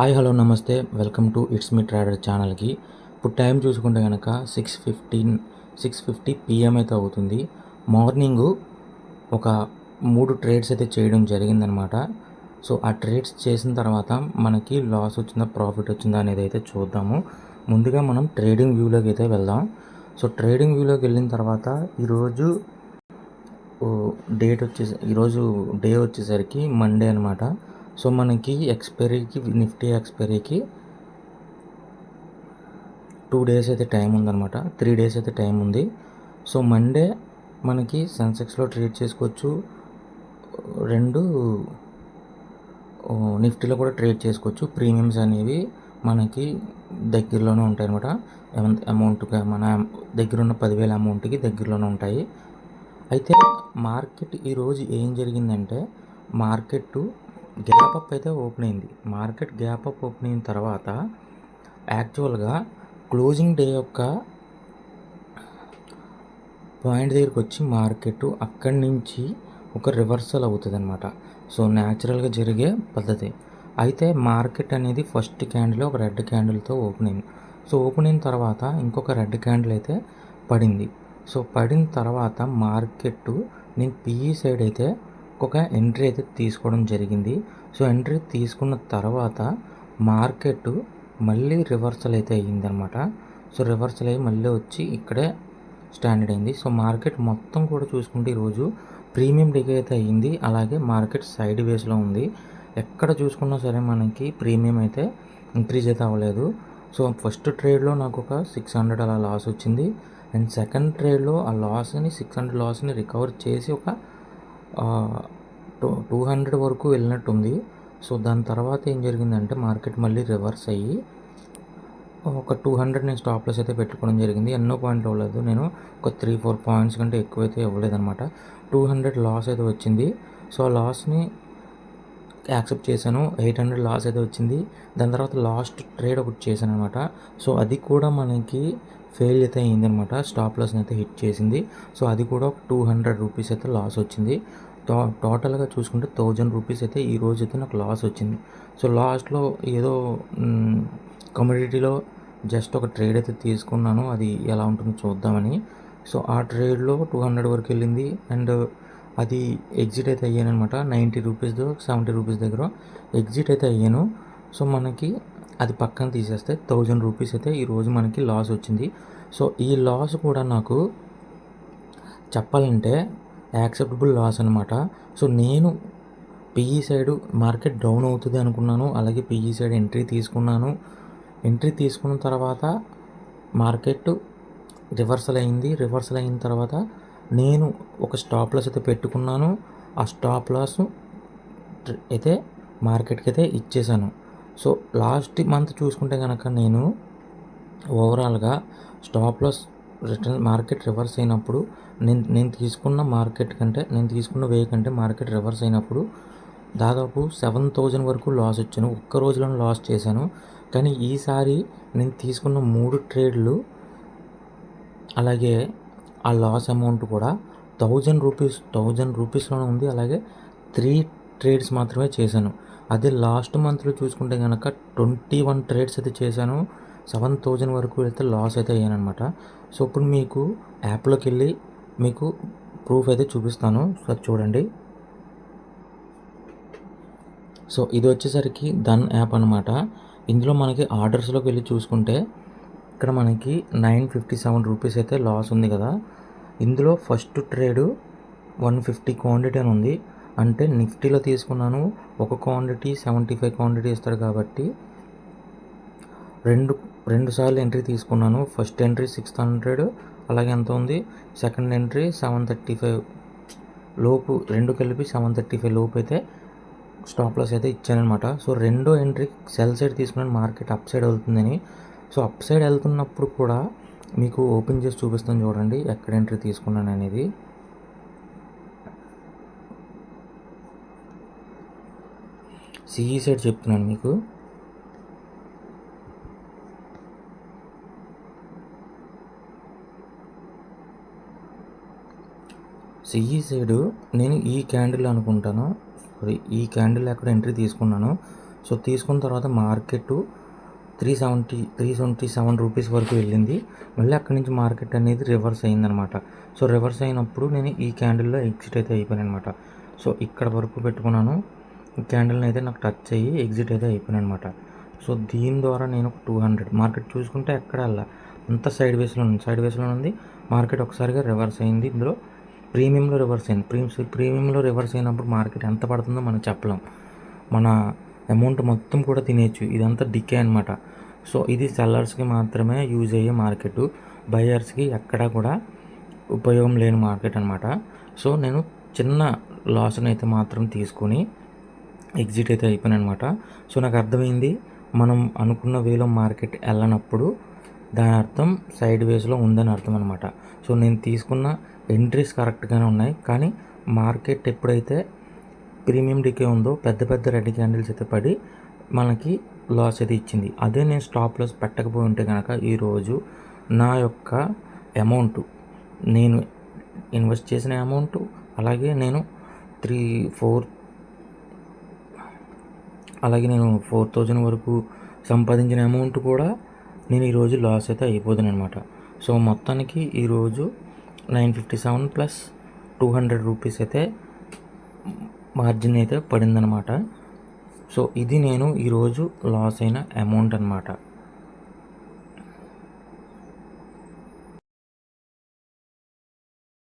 Hi hello నమస్తే. Welcome to it's me trader ఛానల్కి. ఇప్పుడు టైం చూసుకుంటే కనుక six fifteen six fifty PM అయితే అవుతుంది. మార్నింగ్ ఒక మూడు ట్రేడ్స్ అయితే చేయడం జరిగిందనమాట. సో ఆ ట్రేడ్స్ చేసిన తర్వాత మనకి లాస్ వచ్చిందా ప్రాఫిట్ వచ్చిందా అనేది అయితే చూద్దాము. ముందుగా మనం ట్రేడింగ్ వ్యూలోకి అయితే వెళ్దాం. సో ట్రేడింగ్ వ్యూలోకి వెళ్ళిన తర్వాత ఈరోజు డేట్ వచ్చేసి ఈరోజు డే వచ్చేసరికి మండే అనమాట. సో మనకి ఎక్స్పైరీకి నిఫ్టీ ఎక్స్పైరీకి టూ డేస్ అయితే టైం ఉందన్నమాట. త్రీ డేస్ అయితే టైం ఉంది. సో మండే మనకి సెన్సెక్స్లో ట్రేడ్ చేసుకోవచ్చు. రెండు నిఫ్టీలో కూడా ట్రేడ్ చేసుకోవచ్చు. ప్రీమియమ్స్ అనేవి మనకి దగ్గరలోనే ఉంటాయి అనమాట అమౌంట్గా మన దగ్గర ఉన్న పదివేల అమౌంట్కి దగ్గరలోనే ఉంటాయి. అయితే మార్కెట్ ఈరోజు ఏం జరిగిందంటే మార్కెట్ గ్యాప్ అప్ అయితే ఓపెన్ అయింది. మార్కెట్ గ్యాప్ అప్ ఓపెన్ అయిన తర్వాత యాక్చువల్గా క్లోజింగ్ డే యొక్క పాయింట్ దగ్గరికి వచ్చి మార్కెట్ అక్కడి నుంచి ఒక రివర్సల్ అవుతుంది అనమాట సో న్యాచురల్గా జరిగే పద్ధతి. అయితే మార్కెట్ అనేది ఫస్ట్ క్యాండిల్ ఒక రెడ్ క్యాండిల్తో ఓపెన్ అయింది. సో ఓపెన్ అయిన తర్వాత ఇంకొక రెడ్ క్యాండిల్ అయితే పడింది. సో పడిన తర్వాత మార్కెట్ నేను పిఈ సైడ్ అయితే ఒక ఎంట్రీ అయితే తీసుకోవడం జరిగింది. సో ఎంట్రీ తీసుకున్న తర్వాత మార్కెట్ మళ్ళీ రివర్సల్ అయితే అయ్యిందనమాట సో రివర్సల్ అయ్యి మళ్ళీ వచ్చి ఇక్కడే స్టాండర్డ్ అయింది. సో మార్కెట్ మొత్తం కూడా చూసుకుంటే ఈరోజు ప్రీమియం డిగ్ అయితే అయ్యింది. అలాగే మార్కెట్ సైడ్ వేస్లో ఉంది. ఎక్కడ చూసుకున్నా సరే మనకి ప్రీమియం అయితే ఇంక్రీజ్ అయితే అవ్వలేదు. సో ఫస్ట్ ట్రేడ్లో నాకు ఒక సిక్స్ హండ్రెడ్ అలా లాస్ వచ్చింది. అండ్ సెకండ్ ట్రేడ్లో ఆ లాస్ని సిక్స్ హండ్రెడ్ లాస్ని రికవర్ చేసి ఒక టూ టూ హండ్రెడ్ వరకు వెళ్ళినట్టుంది. సో దాని తర్వాత ఏం జరిగిందంటే మార్కెట్ మళ్ళీ రివర్స్ అయ్యి ఒక టూ హండ్రెడ్ నేను స్టాప్ లాస్ అయితే పెట్టుకోవడం జరిగింది. ఎన్నో పాయింట్లు అవ్వలేదు నేను ఒక త్రీ ఫోర్ పాయింట్స్ కంటే ఎక్కువైతే ఇవ్వలేదన్నమాట. టూ హండ్రెడ్ లాస్ అయితే వచ్చింది. సో ఆ లాస్ని యాక్సెప్ట్ చేశాను. ఎయిట్ హండ్రెడ్ లాస్ అయితే వచ్చింది. దాని తర్వాత లాస్ట్ ట్రేడ్ ఒకటి చేశాను అనమాట సో అది కూడా మనకి ఫెయిల్ అయితే అయిందనమాట. స్టాప్ లాస్ని అయితే హిట్ చేసింది. సో అది కూడా ఒక టూ హండ్రెడ్ రూపీస్ అయితే లాస్ వచ్చింది. టో టోటల్గా చూసుకుంటే థౌజండ్ రూపీస్ అయితే ఈ రోజు అయితే నాకు లాస్ వచ్చింది. సో లాస్ట్లో ఏదో కమ్యూనిటీలో జస్ట్ ఒక ట్రేడ్ అయితే తీసుకున్నాను. అది ఎలా ఉంటుందో చూద్దామని. సో ఆ ట్రేడ్లో టూ హండ్రెడ్ వరకు వెళ్ళింది. అండ్ అది ఎగ్జిట్ అయితే అయ్యాను అనమాట నైంటీ రూపీస్ సెవెంటీ రూపీస్ దగ్గర ఎగ్జిట్ అయితే అయ్యాను. సో మనకి అది పక్కన తీసేస్తే థౌజండ్ రూపీస్ అయితే ఈరోజు మనకి లాస్ వచ్చింది. సో ఈ లాస్ కూడా నాకు చెప్పాలంటే యాక్సెప్టబుల్ లాస్ అనమాట సో నేను పిఈ సైడ్ మార్కెట్ డౌన్ అవుతుంది అనుకున్నాను. అలాగే పిఈ సైడ్ ఎంట్రీ తీసుకున్నాను. ఎంట్రీ తీసుకున్న తర్వాత మార్కెట్ రివర్సల్ అయింది. రివర్సల్ అయిన తర్వాత నేను ఒక స్టాప్ లాస్ అయితే పెట్టుకున్నాను. ఆ స్టాప్ లాస్ అయితే మార్కెట్కి అయితే ఇచ్చేసాను. సో లాస్ట్ మంత్ చూసుకుంటే కనుక నేను ఓవరాల్గా stop loss return market reverse అయినప్పుడు నేను నేను తీసుకున్న మార్కెట్ కంటే నేను తీసుకున్న వే కంటే మార్కెట్ రివర్స్ అయినప్పుడు దాదాపు సెవెన్ థౌజండ్ వరకు లాస్ వచ్చాను ఒక్క రోజులో లాస్ చేశాను. కానీ ఈసారి నేను తీసుకున్న మూడు ట్రేడ్లు అలాగే ఆ లాస్ అమౌంట్ కూడా థౌజండ్ రూపీస్ థౌజండ్ రూపీస్లోనే ఉంది. అలాగే త్రీ ట్రేడ్స్ మాత్రమే చేశాను. అదే లాస్ట్ మంత్లో చూసుకుంటే కనుక ట్వంటీ వన్ ట్రేడ్స్ అయితే చేశాను. సెవెన్ థౌజండ్ వరకు అయితే లాస్ అయితే అయ్యానమాట సో ఇప్పుడు మీకు యాప్లోకి వెళ్ళి మీకు ప్రూఫ్ అయితే చూపిస్తాను. సార్ చూడండి. సో ఇది వచ్చేసరికి దన్ యాప్ అనమాట ఇందులో మనకి ఆర్డర్స్లోకి వెళ్ళి చూసుకుంటే ఇక్కడ మనకి నైన్ ఫిఫ్టీ సెవెన్ రూపీస్ అయితే లాస్ ఉంది కదా. ఇందులో first trade one fifty quantity అని ఉంది. అంటే నిఫ్టీలో తీసుకున్నాను ఒక క్వాంటిటీ సెవెంటీ ఫైవ్ క్వాంటిటీ ఇస్తారు కాబట్టి రెండు రెండు సార్లు ఎంట్రీ తీసుకున్నాను. ఫస్ట్ ఎంట్రీ సిక్స్ హండ్రెడ్ అలాగే ఎంత ఉంది? Second entry seven thirty five లోపు రెండు కలిపి సెవెన్ థర్టీ ఫైవ్ లోపు అయితే స్టాప్ లాస్ అయితే ఇచ్చానమాట సో రెండో ఎంట్రీ సెల్ సైడ్ తీసుకున్నాను మార్కెట్ అప్ సైడ్ వెళ్తుందని. సో అప్ సైడ్ వెళ్తున్నప్పుడు కూడా మీకు ఓపెన్ చేసి చూపిస్తాను చూడండి ఎక్కడ ఎంట్రీ తీసుకున్నాను అనేది. సిఈ సైడ్ చెప్తున్నాను మీకు. సిఈ సైడు నేను ఈ క్యాండిల్ అనుకుంటాను. సారీ ఈ క్యాండిల్ అక్కడ ఎంట్రీ తీసుకున్నాను. సో తీసుకున్న తర్వాత market three seventy three seventy seven rupees వరకు వెళ్ళింది. మళ్ళీ అక్కడి నుంచి మార్కెట్ అనేది రివర్స్ అయిందనమాట. సో రివర్స్ అయినప్పుడు నేను ఈ క్యాండిల్లో ఎగ్జిట్ అయితే అయిపోయాను అనమాట సో ఇక్కడ వరకు పెట్టుకున్నాను. క్యాండిల్ని అయితే నాకు టచ్ అయ్యి ఎగ్జిట్ అయితే అయిపోయాను అనమాట సో దీని ద్వారా నేను ఒక టూ హండ్రెడ్ మార్కెట్ చూసుకుంటే ఎక్కడ అంత సైడ్ వేస్లో ఉంది. సైడ్ వేస్లో ఉంది. మార్కెట్ ఒకసారిగా రివర్స్ అయింది. ఇందులో ప్రీమియంలో రివర్స్ అయింది. ప్రీమియం ప్రీమియంలో రివర్స్ అయినప్పుడు మార్కెట్ ఎంత పడుతుందో మనం చెప్పలేం. మన అమౌంట్ మొత్తం కూడా తినేయచ్చు. ఇదంతా డికే అనమాట సో ఇది సెల్లర్స్కి మాత్రమే యూజ్ అయ్యే మార్కెట్. బయర్స్కి ఎక్కడా కూడా ఉపయోగం లేని మార్కెట్ అనమాట సో నేను చిన్న లాస్ని అయితే మాత్రం తీసుకొని ఎగ్జిట్ అయితే అయిపోయాను అనమాట సో నాకు అర్థమైంది మనం అనుకున్న వేలో మార్కెట్ వెళ్ళనప్పుడు దాని అర్థం సైడ్ వేస్లో ఉందని అర్థం అనమాట సో నేను తీసుకున్న ఎంట్రీస్ కరెక్ట్గానే ఉన్నాయి. కానీ మార్కెట్ ఎప్పుడైతే ప్రీమియం డికే ఉందో పెద్ద పెద్ద రెడ్ క్యాండిల్స్ అయితే పడి మనకి లాస్ అయితే ఇచ్చింది. అదే నేను స్టాప్ లాస్ పెట్టకపోయి ఉంటే కనుక ఈరోజు నా యొక్క అమౌంట్ నేను ఇన్వెస్ట్ చేసిన అమౌంట్ అలాగే నేను త్రీ ఫోర్ అలాగే నేను ఫోర్ థౌజండ్ వరకు సంపాదించిన అమౌంట్ కూడా నేను ఈరోజు లాస్ అయితే అయిపోతుంది అనమాట సో మొత్తానికి ఈరోజు nine fifty seven plus two hundred rupees అయితే మార్జిన్ అయితే పడిందనమాట సో ఇది నేను ఈరోజు లాస్ అయిన అమౌంట్ అనమాట